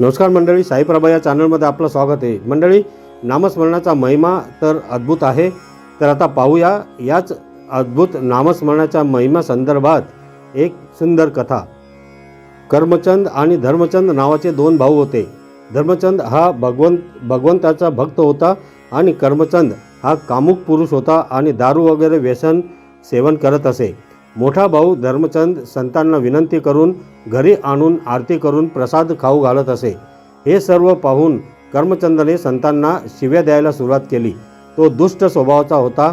नमस्कार मंडळी साईप्रभा या चॅनलमध्ये आपलं स्वागत आहे. मंडळी नामस्मरणाचा महिमा तर अद्भुत आहे. तर आता पाहूया याच अद्भुत नामस्मरणाच्या महिमा संदर्भात एक सुंदर कथा. कर्मचंद आणि धर्मचंद नावाचे दोन भाऊ होते. धर्मचंद हा भगवंत भगवंताचा भक्त होता आणि कर्मचंद हा कामुक पुरुष होता आणि दारू वगैरे व्यसन सेवन करत असे. मोठा भाऊ धर्मचंद संतांना विनंती करून घरी आणून आरती करून प्रसाद खाऊ घालत असे. हे सर्व पाहून कर्मचंदने संतांना शिव्या द्यायला सुरुवात केली. तो दुष्ट स्वभावाचा होता.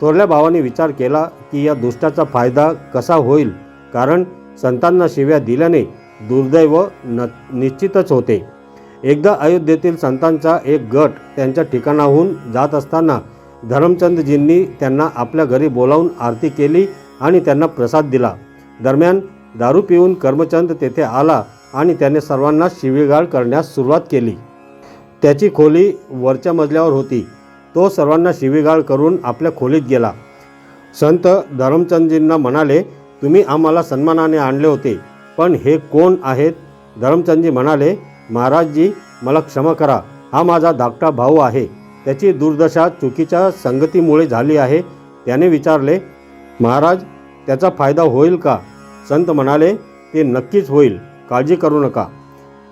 थोरल्या भावाने विचार केला की या दुष्टाचा फायदा कसा होईल? कारण संतांना शिव्या दिल्याने दुर्दैव न निश्चितच होते. एकदा अयोध्येतील संतांचा एक गट त्यांच्या ठिकाणाहून जात असताना धरमचंदजींनी त्यांना आपल्या घरी बोलावून आरती केली. आणि त्यांना प्रसाद दिला. दरम्यान दारू पिऊन कर्मचंद तेथे आला आणि त्याने सर्वांना शिवीगाळ करण्यास सुरुवात केली. त्याची खोली वरच्या मजल्यावर होती. तो सर्वांना शिवीगाळ करून आपल्या खोलीत गेला. संत धरमचंदजींना म्हणाले तुम्ही आम्हाला सन्मानाने आणले होते पण हे कोण आहेत? धरमचंदजी म्हणाले महाराजजी मला क्षमा करा. हा माझा धाकटा भाऊ आहे. त्याची दुर्दशा चुकीच्या संगतीमुळे झाली आहे. त्याने विचारले महाराज त्याचा फायदा होईल का? संत म्हणाले ते नक्कीच होईल. काळजी करू नका.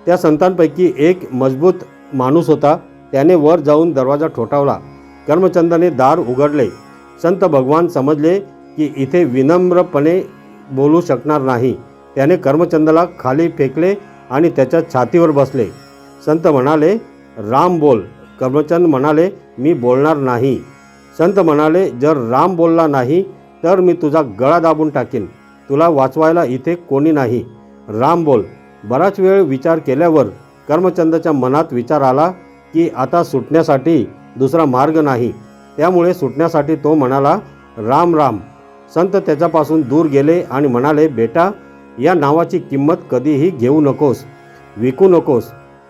त्या संतांपैकी एक मजबूत माणूस होता. त्याने वर जाऊन दरवाजा ठोठावला. कर्मचंदाने दार उघडले. संत भगवान समजले की इथे विनम्रपणे बोलू शकणार नाही. त्याने कर्मचंदला खाली फेकले आणि त्याच्या छातीवर बसले. संत म्हणाले राम बोल. कर्मचंद म्हणाले मी बोलणार नाही. संत म्हणाले जर राम बोलला नाही तर मी तुझा गळा दाबून टाकीन. तुला वाचवायला इथे कोणी नाही. राम बोल. बराच वेळ विचार केल्यावर कर्मचंदच्या मनात विचार आला की आता सुटण्यासाठी दुसरा मार्ग नाही. त्यामुळे सुटण्यासाठी तो म्हणाला राम राम. संत त्याच्यापासून दूर गेले आणि म्हणाले बेटा या नावाची किंमत कधीही घेऊ नकोस विकू नकोस.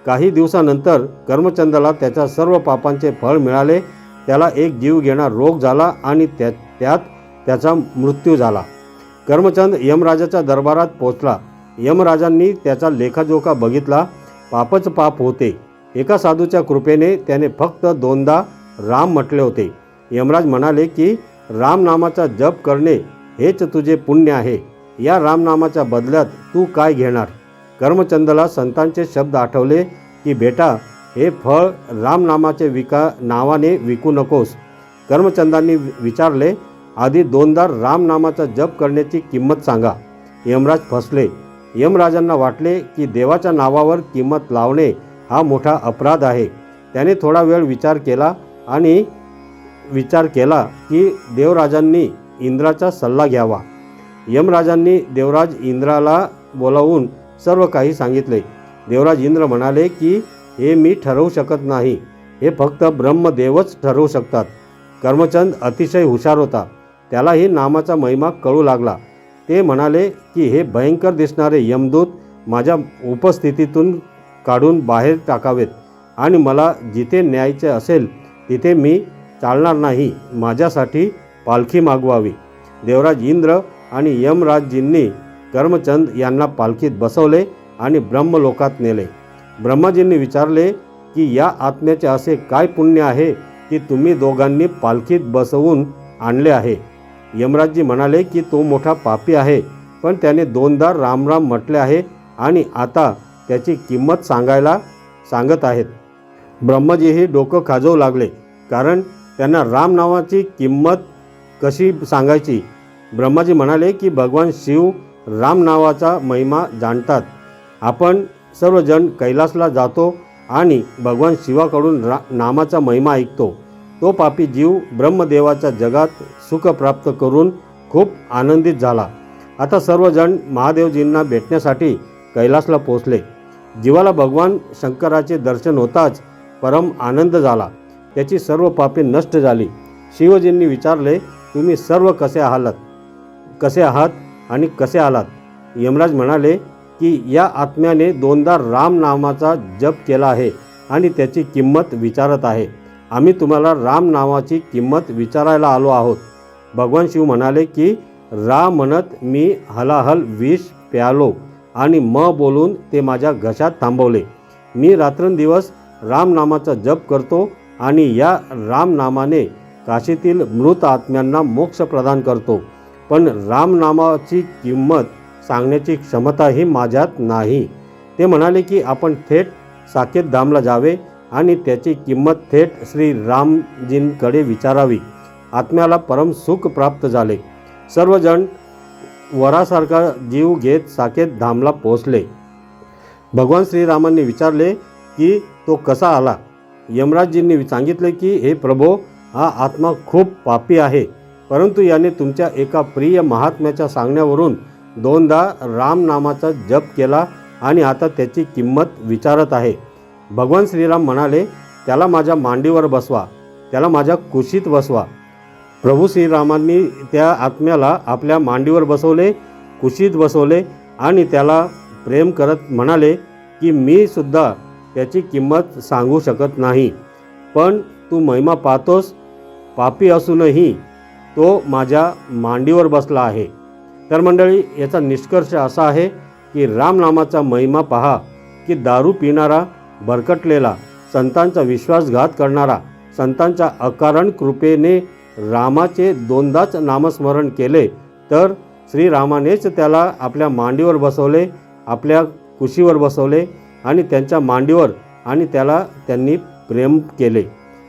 काही दिवसानंतर कर्मचंदला त्याच्या सर्व पापांचे फळ मिळाले त्याला एक जीव घेणार रोग झाला आणि त्या त्यात त्याचा मृत्यू झाला. कर्मचंद यमराजाच्या दरबारात पोचला यमराजांनी त्याचा लेखाजोखा बघितला. पापच पाप होते. एका साधूच्या कृपेने त्याने फक्त दोनदा राम म्हटले होते. यमराज म्हणाले की रामनामाचा जप करणे हेच तुझे पुण्य आहे. या रामनामाच्या बदल्यात तू काय घेणार? कर्मचंदला संतांचे शब्द आठवले की बेटा हे फळ रामनामाचे विका नावाने विकू नकोस. कर्मचंदांनी विचारले आधी दोनदा रामनामाचा जप करण्याची किंमत सांगा. यमराज फसले. यमराजांना वाटले की देवाच्या नावावर किंमत लावणे हा मोठा अपराध आहे. त्याने थोडा वेळ विचार केला आणि विचार केला की देवराजांनी इंद्राचा सल्ला घ्यावा. यमराजांनी देवराज इंद्राला बोलावून सर्व काही सांगितले. देवराज इंद्र म्हणाले की हे मी ठरवू शकत नाही. हे फक्त ब्रह्मदेवच ठरवू शकतात. कर्मचंद अतिशय हुशार होता. त्यालाही नामाचा महिमा कळू लागला. ते म्हणाले की हे भयंकर दिसणारे यमदूत माझ्या उपस्थितीतून काढून बाहेर टाकावेत आणि मला जिथे न्यायचे असेल तिथे मी चालणार नाही. माझ्यासाठी पालखी मागवावी. देवराज इंद्र आणि यमराजजींनी कर्मचंद यांना पालखीत बसवले आणि ब्रह्मलोकात नेले. ब्रह्माजींनी विचारले की या आत्म्याचे असे काय पुण्य आहे की तुम्ही दोघांनी पालखीत बसवून आणले आहे? यमराजजी म्हणाले की तो मोठा पापी आहे पण त्याने दोनदा रामराम म्हटले आहे आणि आता त्याची किंमत सांगायला सांगत आहेत. ब्रह्मजीही डोकं खाजवू लागले कारण त्यांना राम नावाची किंमत कशी सांगायची? ब्रह्माजी म्हणाले की भगवान शिव राम नावाचा महिमा जाणतात. आपण सर्वजण कैलासला जातो आणि भगवान शिवाकडून रा नामाचा महिमा ऐकतो. तो पापी जीव ब्रह्मदेवाच्या जगात सुख प्राप्त करून खूप आनंदित झाला. आता सर्वजण महादेवजींना भेटण्यासाठी कैलासला पोचले जीवाला भगवान शंकराचे दर्शन होताच परम आनंद झाला. त्याची सर्व पापे नष्ट झाली. शिवजींनी विचारले तुम्ही सर्व कसे आहात कसे आहात आणि कसे आलात? यमराज म्हणाले की या आत्म्याने दोनदा राम नामाचा जप केला आहे आणि त्याची किंमत विचारत आहे. आम्ही तुम्हाला राम नावाची किंमत विचारायला आलो आहोत. भगवान शिव म्हणाले की रा म्हणत मी हलाहल विष प्यालो आणि म बोलून ते माझ्या घशात थांबवले. मी रात्रंदिवस रामनामाचा जप करतो आणि या रामनामाने काशीतील मृत आत्म्यांना मोक्ष प्रदान करतो. पण रामनामाची किंमत सांगण्याची क्षमताही माझ्यात नाही. ते म्हणाले की आपण थेट साकेत धामला जावे आणि त्याची किंमत थेट श्री रामजींकडे विचारावी. आत्म्याला परम सुख प्राप्त झाले. सर्वजण वरासारखा जीव घेत साकेत धामला पोहोचले. भगवान श्रीरामांनी विचारले की तो कसा आला? यमराजजींनी सांगितले की हे प्रभो हा आत्मा खूप पापी आहे. परंतु याने तुमच्या एका प्रिय महात्म्याच्या सांगण्यावरून दोनदा रामनामाचा जप केला आणि आता त्याची किंमत विचारत आहे. भगवान श्रीराम म्हणाले त्याला माझ्या मांडीवर बसवा त्याला माझ्या कुशीत बसवा. प्रभू श्रीरामांनी त्या आत्म्याला आपल्या मांडीवर बसवले कुशीत बसवले आणि त्याला प्रेम करत म्हणाले की मी सुद्धा त्याची किंमत सांगू शकत नाही पण तू महिमा पाहतोस पापी असूनही तो माझ्या मांडीवर बसला आहे. तर मंडळी याचा निष्कर्ष असा आहे की रामनामाचा महिमा पहा की दारू पिणारा भरकटलेला संतांचा विश्वासघात करणारा संतांच्या अकारण कृपेने रामाचे दोनदाच नामस्मरण केले तर श्रीरामानेच त्याला आपल्या मांडीवर बसवले आपल्या कुशीवर बसवले आणि त्यांच्या मांडीवर आणि त्याला त्यांनी प्रेम केले.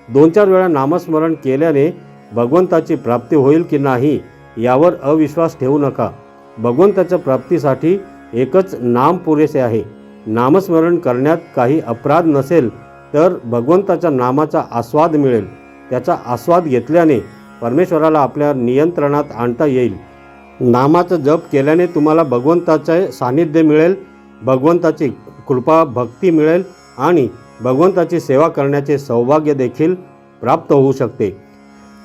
दोन चार वेळा नामस्मरण केल्याने भगवंताची प्राप्ती होईल की नाही यावर अविश्वास ठेवू नका. भगवंताच्या प्राप्तीसाठी एकच नाम पुरेसे आहे. नामस्मरण करण्यात काही अपराध नसेल तर भगवंताच्या नामाचा आस्वाद मिळेल. त्याचा आस्वाद घेतल्याने परमेश्वराला आपल्या नियंत्रणात आणता येईल. नामाचा जप केल्याने तुम्हाला भगवंताचे सानिध्य मिळेल भगवंताची कृपा भक्ती मिळेल आणि भगवंताची सेवा करण्याचे सौभाग्य देखील प्राप्त होऊ शकते.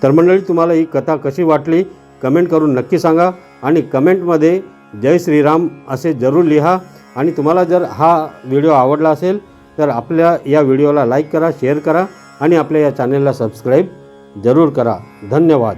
तर मंडळी तुम्हाला ही कथा कशी वाटली? कमेंट करून नक्की सांगा आणि कमेंटमध्ये जय श्रीराम असे जरूर लिहा. आणि तुम्हाला जर हा व्हिडिओ आवडला असेल तर आपल्या या व्हिडिओला लाईक करा शेअर करा आणि आपल्या या चॅनलला सबस्क्राईब जरूर करा. धन्यवाद.